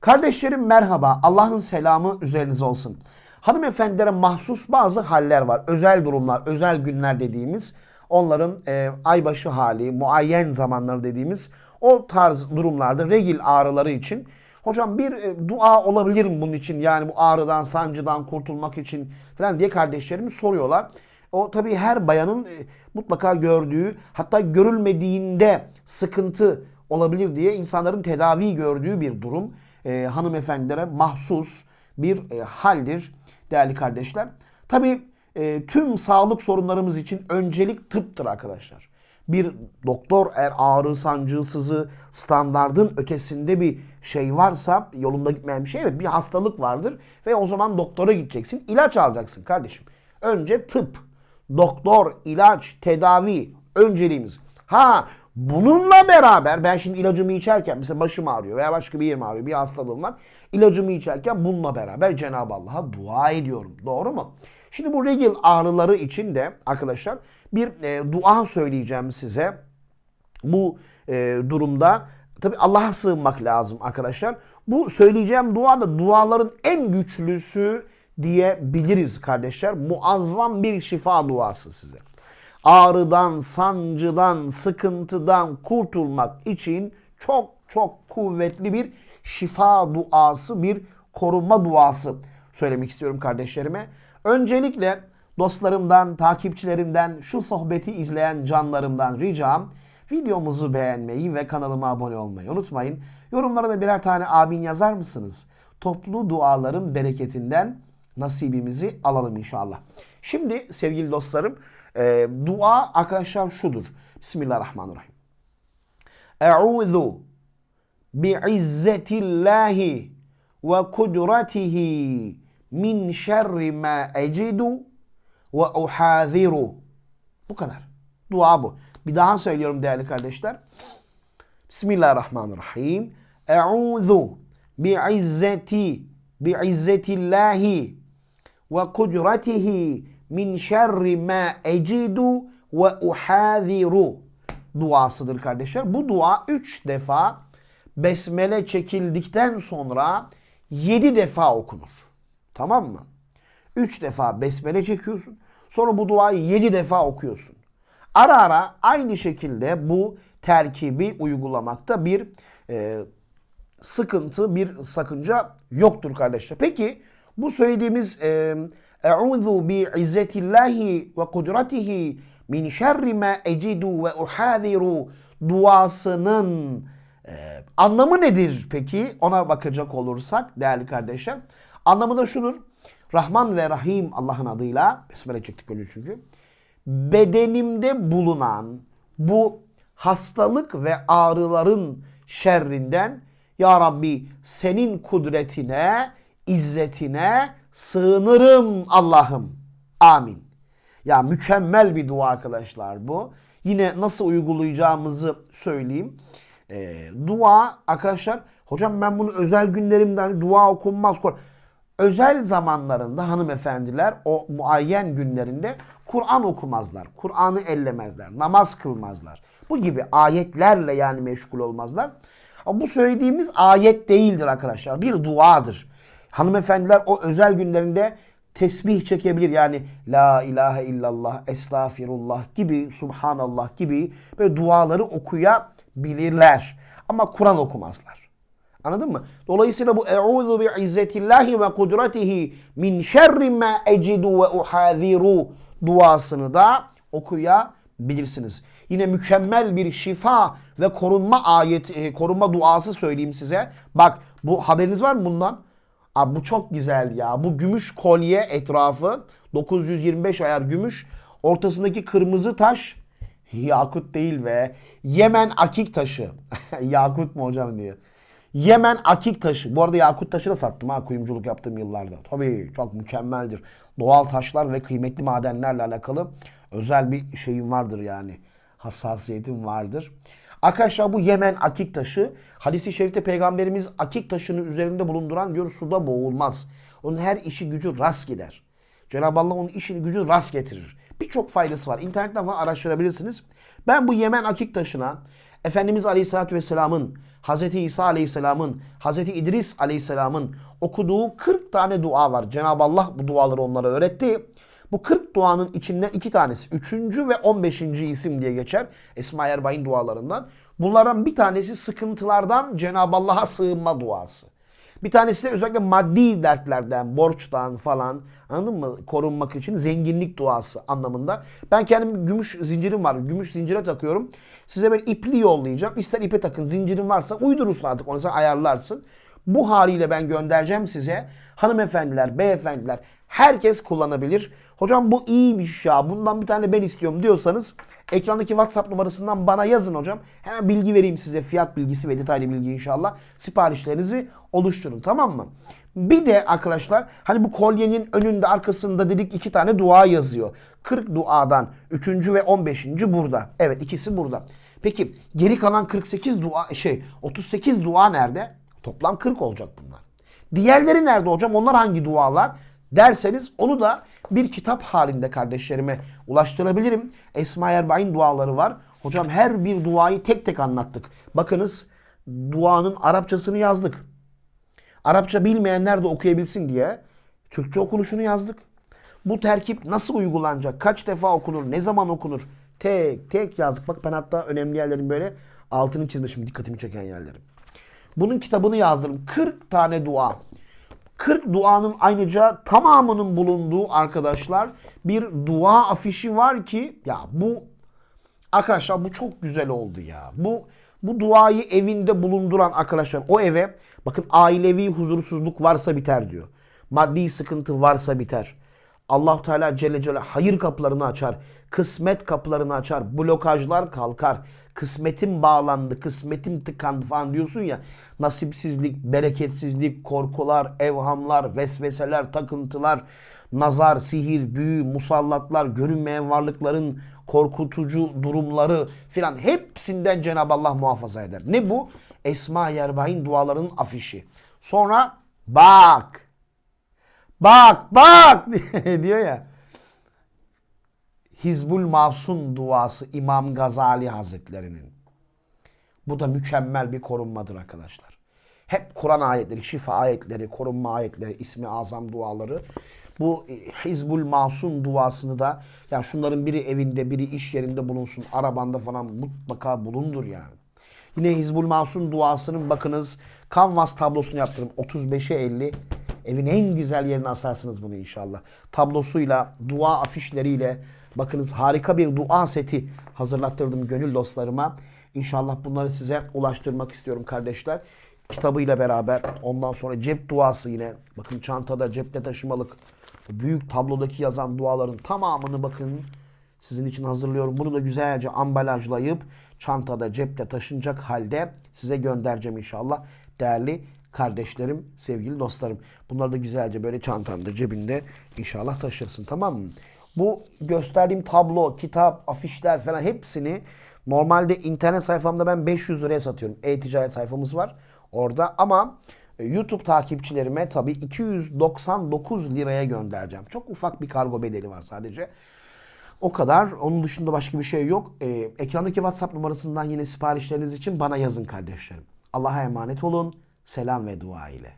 Kardeşlerim merhaba. Allah'ın selamı üzerinize olsun. Hanımefendilere mahsus bazı haller var. Özel durumlar, özel günler dediğimiz onların e, aybaşı hali, muayyen zamanları dediğimiz o tarz durumlarda regil ağrıları için hocam bir e, dua olabilir mi bunun için? Yani bu ağrıdan, sancıdan kurtulmak için falan diye kardeşlerimiz soruyorlar. O tabii her bayanın e, mutlaka gördüğü hatta görülmediğinde sıkıntı olabilir diye insanların tedavi gördüğü bir durum. E, hanımefendilere mahsus bir e, haldir değerli kardeşler. Tabii e, tüm sağlık sorunlarımız için öncelik tıptır arkadaşlar. Bir doktor eğer ağrı, sancı, sızı standardın ötesinde bir şey varsa yolunda gitmeyen bir şey evet bir hastalık vardır ve o zaman doktora gideceksin. ilaç alacaksın kardeşim. Önce tıp, doktor, ilaç, tedavi önceliğimiz. Ha bununla beraber ben şimdi ilacımı içerken mesela başım ağrıyor veya başka bir yerim ağrıyor bir hastalığım var. İlacımı içerken bununla beraber Cenab-ı Allah'a dua ediyorum. Doğru mu? Şimdi bu regil ağrıları için de arkadaşlar bir e, dua söyleyeceğim size. Bu e, durumda tabi Allah'a sığınmak lazım arkadaşlar. Bu söyleyeceğim dua da duaların en güçlüsü diyebiliriz kardeşler. Muazzam bir şifa duası size. Ağrıdan, sancıdan, sıkıntıdan kurtulmak için çok çok kuvvetli bir şifa duası, bir korunma duası söylemek istiyorum kardeşlerime. Öncelikle dostlarımdan, takipçilerimden, şu sohbeti izleyen canlarımdan ricam videomuzu beğenmeyi ve kanalıma abone olmayı unutmayın. Yorumlara da birer tane amin yazar mısınız? Toplu duaların bereketinden nasibimizi alalım inşallah. Şimdi sevgili dostlarım e, dua arkadaşlar şudur. Bismillahirrahmanirrahim. Eûzu bi'izzetillahi ve kudretihi min şerri ma ecidu ve uhâziru. Bu kadar. Dua bu. Bir daha söylüyorum değerli kardeşler. Bismillahirrahmanirrahim. Eûzu bi'izzeti bi'izzetillahi ve kudretihi min şerri ma ecidu ve uhâziru duasıdır kardeşler. Bu dua üç defa besmele çekildikten sonra yedi defa okunur. Tamam mı? Üç defa besmele çekiyorsun. Sonra bu duayı yedi defa okuyorsun. Ara ara aynı şekilde bu terkibi uygulamakta bir e, sıkıntı, bir sakınca yoktur kardeşler. Peki bu söylediğimiz e, Eûzu bi izzetillahi ve kudretihi min şerri ma ecidu ve uhadiru duasının e, anlamı nedir peki? Ona bakacak olursak değerli kardeşler. Anlamı da şudur. Rahman ve Rahim Allah'ın adıyla Besmele çektik önce çünkü. Bedenimde bulunan bu hastalık ve ağrıların şerrinden Ya Rabbi senin kudretine, izzetine sığınırım Allah'ım. Amin. Ya mükemmel bir dua arkadaşlar bu. Yine nasıl uygulayacağımızı söyleyeyim. Ee, dua arkadaşlar hocam ben bunu özel günlerimden dua okunmaz. Özel zamanlarında hanımefendiler o muayyen günlerinde Kur'an okumazlar. Kur'an'ı ellemezler. Namaz kılmazlar. Bu gibi ayetlerle yani meşgul olmazlar. Ama bu söylediğimiz ayet değildir arkadaşlar. Bir duadır. Hanımefendiler o özel günlerinde tesbih çekebilir. Yani la ilahe illallah, estağfirullah gibi, subhanallah gibi böyle duaları okuyabilirler. Ama Kur'an okumazlar. Anladın mı? Dolayısıyla bu eûzu bi izzetillahi ve kudretihi min şerri ma ecidu ve uhâziru duasını da okuyabilirsiniz. Yine mükemmel bir şifa ve korunma ayet, e, korunma duası söyleyeyim size. Bak bu haberiniz var mı bundan? Abi bu çok güzel ya. Bu gümüş kolye etrafı 925 ayar gümüş. Ortasındaki kırmızı taş yakut değil ve Yemen akik taşı. yakut mu hocam diyor. Yemen akik taşı. Bu arada yakut taşı da sattım ha kuyumculuk yaptığım yıllarda. Tabii çok mükemmeldir. Doğal taşlar ve kıymetli madenlerle alakalı özel bir şeyim vardır yani. Hassasiyetim vardır. Arkadaşlar bu Yemen akik taşı hadisi şerifte peygamberimiz akik taşını üzerinde bulunduran diyor suda boğulmaz. Onun her işi gücü rast gider. Cenab-ı Allah onun işini gücü rast getirir. Birçok faydası var. İnternetten falan araştırabilirsiniz. Ben bu Yemen akik taşına Efendimiz Aleyhisselatü Vesselam'ın Hz. İsa Aleyhisselam'ın, Hz. İdris Aleyhisselam'ın okuduğu 40 tane dua var. Cenab-ı Allah bu duaları onlara öğretti. Bu 40 duanın içinden iki tanesi 3. ve 15. isim diye geçer Esma Erbain dualarından. Bunlardan bir tanesi sıkıntılardan Cenab-ı Allah'a sığınma duası. Bir tanesi de özellikle maddi dertlerden, borçtan falan anladın mı? Korunmak için zenginlik duası anlamında. Ben kendim gümüş zincirim var. Gümüş zincire takıyorum. Size ben ipli yollayacağım. İster ipe takın. Zincirin varsa uydurursun artık. Onu sen ayarlarsın. Bu haliyle ben göndereceğim size. Hanımefendiler, beyefendiler herkes kullanabilir. Hocam bu iyiymiş ya. Bundan bir tane ben istiyorum diyorsanız ekrandaki WhatsApp numarasından bana yazın hocam. Hemen bilgi vereyim size. Fiyat bilgisi ve detaylı bilgi inşallah. Siparişlerinizi oluşturun tamam mı? Bir de arkadaşlar hani bu kolyenin önünde arkasında dedik iki tane dua yazıyor. 40 duadan 3. ve 15. burada. Evet ikisi burada. Peki geri kalan 48 dua şey 38 dua nerede? Toplam 40 olacak bunlar. Diğerleri nerede hocam? Onlar hangi dualar? Derseniz onu da bir kitap halinde kardeşlerime ulaştırabilirim. Esma Erbain duaları var. Hocam her bir duayı tek tek anlattık. Bakınız duanın Arapçasını yazdık. Arapça bilmeyenler de okuyabilsin diye Türkçe okunuşunu yazdık. Bu terkip nasıl uygulanacak? Kaç defa okunur? Ne zaman okunur? Tek tek yazdık. Bak ben hatta önemli yerlerin böyle altını çizmişim. Dikkatimi çeken yerleri. Bunun kitabını yazdım. 40 tane dua. 40 duanın ayrıca tamamının bulunduğu arkadaşlar bir dua afişi var ki ya bu arkadaşlar bu çok güzel oldu ya. Bu bu duayı evinde bulunduran arkadaşlar o eve bakın ailevi huzursuzluk varsa biter diyor. Maddi sıkıntı varsa biter. Allah Teala Celle Celle hayır kapılarını açar. Kısmet kapılarını açar. Blokajlar kalkar. Kısmetim bağlandı, kısmetim tıkandı falan diyorsun ya. Nasipsizlik, bereketsizlik, korkular, evhamlar, vesveseler, takıntılar, nazar, sihir, büyü, musallatlar, görünmeyen varlıkların korkutucu durumları filan hepsinden Cenab-ı Allah muhafaza eder. Ne bu? Esma Yerbain dualarının afişi. Sonra bak. Bak bak diyor ya. Hizbul Masun duası İmam Gazali Hazretlerinin. Bu da mükemmel bir korunmadır arkadaşlar. Hep Kur'an ayetleri, şifa ayetleri, korunma ayetleri, ismi azam duaları. Bu Hizbul Masun duasını da ya şunların biri evinde, biri iş yerinde bulunsun, arabanda falan mutlaka bulundur yani. Yine Hizbul Masun duasının bakınız kanvas tablosunu yaptırım. 35'e 50. Evin en güzel yerine asarsınız bunu inşallah. Tablosuyla, dua afişleriyle bakınız harika bir dua seti hazırlattırdım gönül dostlarıma. İnşallah bunları size ulaştırmak istiyorum kardeşler. Kitabıyla beraber ondan sonra cep duası yine bakın çantada cepte taşımalık büyük tablodaki yazan duaların tamamını bakın sizin için hazırlıyorum. Bunu da güzelce ambalajlayıp çantada cepte taşınacak halde size göndereceğim inşallah. Değerli kardeşlerim, sevgili dostlarım. Bunları da güzelce böyle çantanda, cebinde inşallah taşırsın tamam mı? Bu gösterdiğim tablo, kitap, afişler falan hepsini normalde internet sayfamda ben 500 liraya satıyorum. E-ticaret sayfamız var orada ama e, YouTube takipçilerime tabii 299 liraya göndereceğim. Çok ufak bir kargo bedeli var sadece. O kadar. Onun dışında başka bir şey yok. Ee, ekrandaki WhatsApp numarasından yine siparişleriniz için bana yazın kardeşlerim. Allah'a emanet olun. Selam ve dua ile.